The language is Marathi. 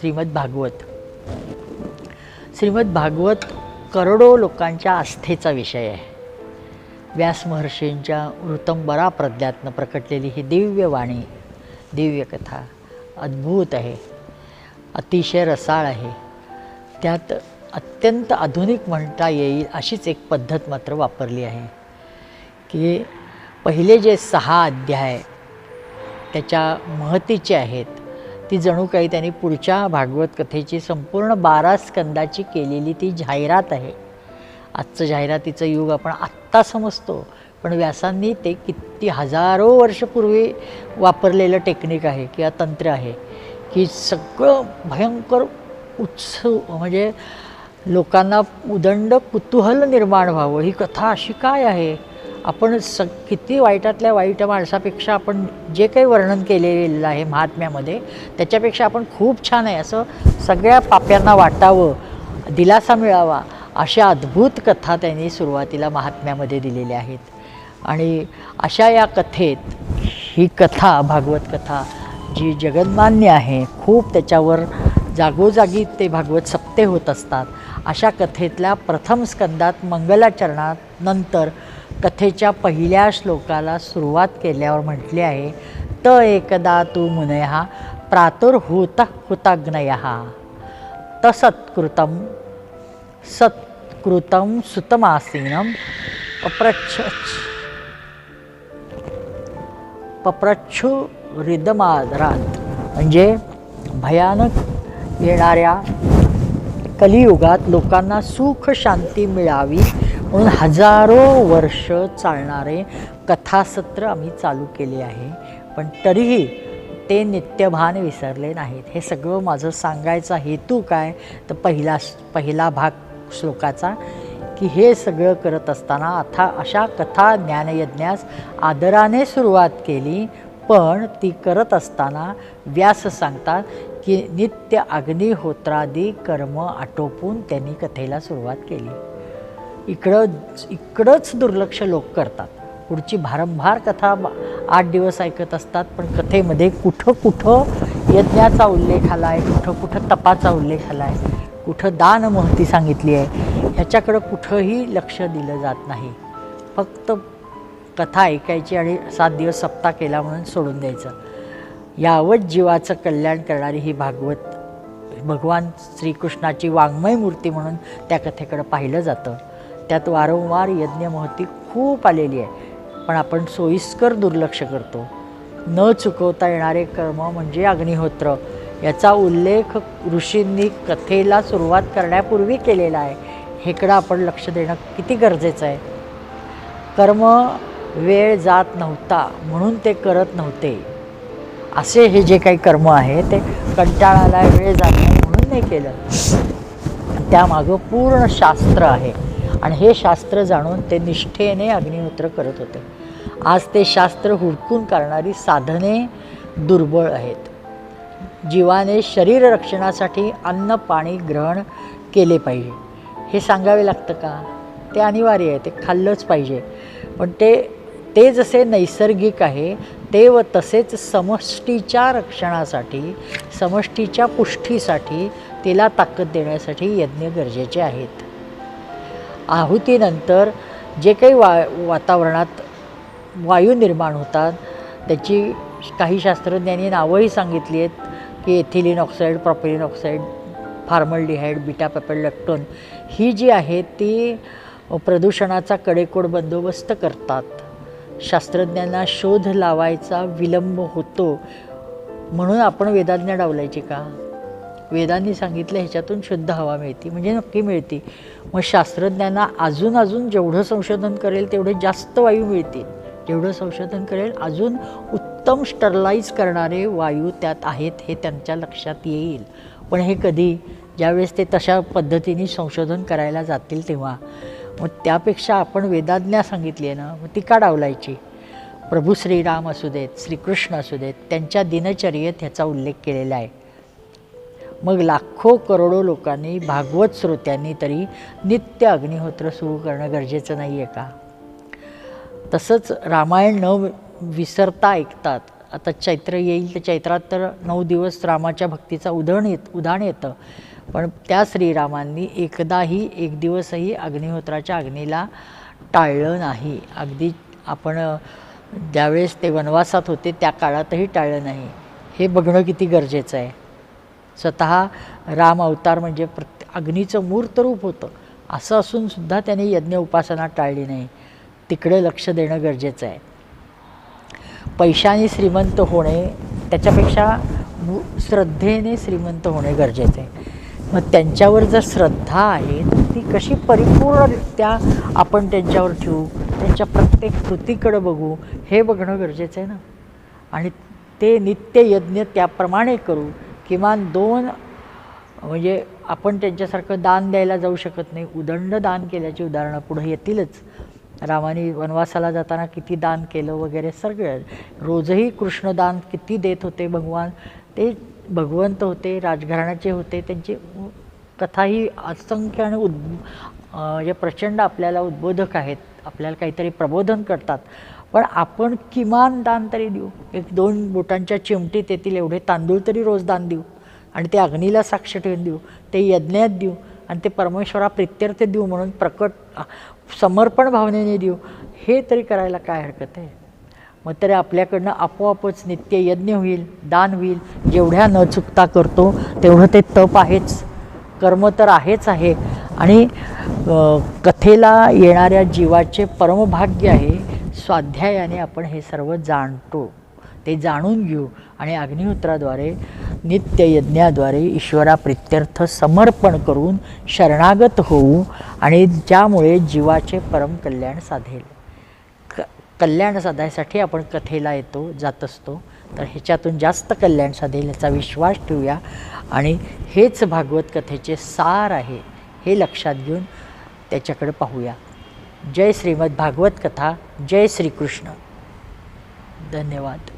श्रीमद भागवत. श्रीमद भागवत करोडो लोकांच्या आस्थेचा विषय आहे. व्यास महर्षींच्या ऋतंबरा प्रज्ञातनं प्रकटलेली ही दिव्य वाणी दिव्य कथा अद्भुत आहे. अतिशय रसाळ आहे. त्यात अत्यंत आधुनिक म्हणता येईल अशीच एक पद्धत मात्र वापरली आहे की पहिले जे सहा अध्याय त्याच्या महतीचे आहेत ती जणू काही त्यांनी पुढच्या भागवत कथेची संपूर्ण बारा स्कंदाची केलेली ती जाहिरात आहे. आजचं जाहिरातीचं युग आपण आत्ता समजतो पण व्यासांनी ते किती हजारो वर्षपूर्वी वापरलेलं टेक्निक आहे किंवा तंत्र आहे की सगळं भयंकर उत्सव म्हणजे लोकांना उदंड कुतूहल निर्माण व्हावं ही कथा अशी काय आहे? आपण स किती वाईटातल्या वाईट माणसापेक्षा आपण जे काही वर्णन केलेलं आहे महात्म्यामध्ये त्याच्यापेक्षा आपण खूप छान आहे. असं सगळ्या पाप्यांना वाटावं दिलासा मिळावा अशा अद्भुत कथा त्यांनी सुरुवातीला महात्म्यामध्ये दिलेल्या आहेत. आणि अशा या कथेत ही कथा भागवत कथा जी जगन्मान्य आहे खूप त्याच्यावर जागोजागी ते भागवत सप्ते होत असतात. अशा कथेतल्या प्रथम स्कंदात मंगलाचरणात नंतर कथेच्या पहिल्या श्लोकाला सुरुवात केल्यावर म्हटले आहे त एकदा तू मुनयः प्रातुर्हूत हुताग्नय। तसत्कृतं सत्कृतं सुतमासीनं अप्रच्छ पप्रच्छु रिदमादरात। म्हणजे भयानक येणाऱ्या कलियुगात लोकांना सुख शांती मिळावी म्हणून हजारो वर्ष चालणारे कथासत्र आम्ही चालू केले आहे. पण तरीही ते नित्यभान विसरले नाहीत. हे सगळं माझं सांगायचा हेतू काय? तर पहिला पहिला भाग श्लोकाचा की हे सगळं करत असताना आता अशा कथा ज्ञानयज्ञास आदराने सुरुवात केली पण ती करत असताना व्यास सांगतात की नित्य अग्निहोत्रादी कर्म आटोपून त्यांनी कथेला सुरुवात केली. इकडं इकडंच दुर्लक्ष लोक करतात. पुढची भारंभार कथा आठ दिवस ऐकत असतात पण कथेमध्ये कुठं कुठं यज्ञाचा उल्लेख आला आहे कुठं कुठं तपाचा उल्लेख आला आहे कुठं दान महती सांगितली आहे ह्याच्याकडं कुठंही लक्ष दिलं जात नाही. फक्त कथा ऐकायची आणि सात दिवस सप्ताह केला म्हणून सोडून द्यायचं. यावत जीवाचं कल्याण करणारी ही भागवत भगवान श्रीकृष्णाची वाङ्मय मूर्ती म्हणून त्या कथेकडं पाहिलं जातं. त्यात वारंवार यज्ञमहती खूप आलेली आहे. पण आपण सोयीस्कर दुर्लक्ष करतो. न चुकवता येणारे कर्म म्हणजे अग्निहोत्र. याचा उल्लेख ऋषींनी कथेला सुरुवात करण्यापूर्वी केलेला आहे. हेकडं आपण लक्ष देणं किती गरजेचं आहे. कर्म वेळ जात नव्हता म्हणून ते करत नव्हते. असे हे जे काही कर्म आहे ते कंटाळाला वेळ जात नाही म्हणून नाही केलं. त्यामागं पूर्ण शास्त्र आहे. आणि हे शास्त्र जाणून ते निष्ठेने अग्निहोत्र करत होते. आज ते शास्त्र हुडकून करणारी साधने दुर्बळ आहेत. जीवाने शरीर रक्षणासाठी अन्न पाणी ग्रहण केले पाहिजे. हे सांगावे लागतं का? ते अनिवार्य आहे ते खाल्लंच पाहिजे. पण ते ते जसे नैसर्गिक आहे ते व तसेच समष्टीच्या रक्षणासाठी समष्टीच्या पुष्टीसाठी तिला ताकद देण्यासाठी यज्ञ गरजेचे आहेत. आहुतीनंतर जे काही वा वातावरणात वायू निर्माण होतात त्याची काही शास्त्रज्ञांनी नावंही सांगितली आहेत की ethylene oxide propylene oxide formaldehyde beta propiolactone ही जी आहे ती प्रदूषणाचा कडेकोड बंदोबस्त करतात. शास्त्रज्ञांना शोध लावायचा विलंब होतो म्हणून आपण वेदाज्ञा डावलायची का? वेदांनी सांगितलं ह्याच्यातून शुद्ध हवा मिळते म्हणजे नक्की मिळते. मग शास्त्रज्ञांना अजून अजून जेवढं संशोधन करेल तेवढे जास्त वायू मिळतील. जेवढं संशोधन करेल अजून उत्तम स्टरलाईज करणारे वायू त्यात आहेत हे त्यांच्या लक्षात येईल. पण हे कधी ज्यावेळेस ते तशा पद्धतीने संशोधन करायला जातील तेव्हा. मग त्यापेक्षा आपण वेदाज्ञा सांगितली आहे ना मग ती का डावलायची? प्रभू श्रीराम असू देत श्रीकृष्ण असू देत त्यांच्या दिनचर्येत ह्याचा उल्लेख केलेला आहे. मग लाखो करोडो लोकांनी भागवत श्रोत्यांनी तरी नित्य अग्निहोत्र सुरू करणं गरजेचं नाही आहे का? तसंच रामायण न विसरता ऐकतात. आता चैत्र येईल तर चैत्रात तर नऊ दिवस रामाच्या भक्तीचा उधण येत उधाण येतं. पण त्या श्रीरामांनी एकदाही एक दिवसही अग्निहोत्राच्या अग्नीला टाळलं नाही. अगदी आपण ज्यावेळेस ते वनवासात होते त्या काळातही टाळलं नाही. हे बघणं किती गरजेचं आहे. स्वतः राम अवतार म्हणजे प्रत्ये अग्नीचं मूर्त रूप होतं. असं असूनसुद्धा त्याने यज्ञ उपासना टाळली नाही. तिकडे लक्ष देणं गरजेचं आहे. पैशाने श्रीमंत होणे त्याच्यापेक्षा मू श्रद्धेने श्रीमंत होणे गरजेचं आहे. मग त्यांच्यावर जर श्रद्धा आहे ती कशी परिपूर्णरित्या आपण त्यांच्यावर ठेवू? त्यांच्या प्रत्येक कृतीकडं बघू? हे बघणं गरजेचं आहे ना? आणि ते नित्य यज्ञ त्याप्रमाणे करू. किमान दोन म्हणजे आपण त्यांच्यासारखं दान द्यायला जाऊ शकत नाही. उदंड दान केल्याची उदाहरणं पुढे येतीलच. रामाने वनवासाला जाताना किती दान केलं वगैरे सगळं रोजही कृष्णदान किती देत होते भगवान? ते भगवंत होते राजघराण्याचे होते. त्यांची कथाही असंख्य आणि उद जे म्हणजे प्रचंड आपल्याला उद्बोधक आहेत. आपल्याला काहीतरी प्रबोधन करतात. पण आपण किमान दान तरी देऊ. एक दोन बोटांच्या चिमटीत येतील एवढे तांदूळ तरी रोज दान देऊ. आणि ते अग्नीला साक्ष ठेवून देऊ. ते यज्ञात देऊ. आणि ते परमेश्वरा प्रित्यर्थ देऊ म्हणून प्रकट समर्पण भावनेने देऊ. हे तरी करायला काय हरकत आहे? मग तरी आपल्याकडनं आपोआपच नित्य यज्ञ होईल दान होईल. जेवढ्या न चुकता करतो तेवढं ते तप आहेच. कर्म तर आहेच आहे. आणि कथेला येणाऱ्या जीवाचे परमभाग्य आहे. स्वाध्यायाने आपण हे सर्व जाणतो. ते जाणून घेऊ आणि अग्निहोत्राद्वारे नित्ययज्ञाद्वारे ईश्वरा प्रित्यर्थ समर्पण करून शरणागत होऊ आणि ज्यामुळे जीवाचे परम कल्याण साधेल. क कल्याण साधायसाठी आपण कथेला येतो जात असतो. तर ह्याच्यातून जास्त कल्याण साधेल याचा विश्वास ठेवूया. आणि हेच भागवत कथेचे सार आहे हे लक्षात घेऊन त्याच्याकडे पाहूया. जय श्रीमद भागवत कथा जय श्रीकृष्ण. धन्यवाद.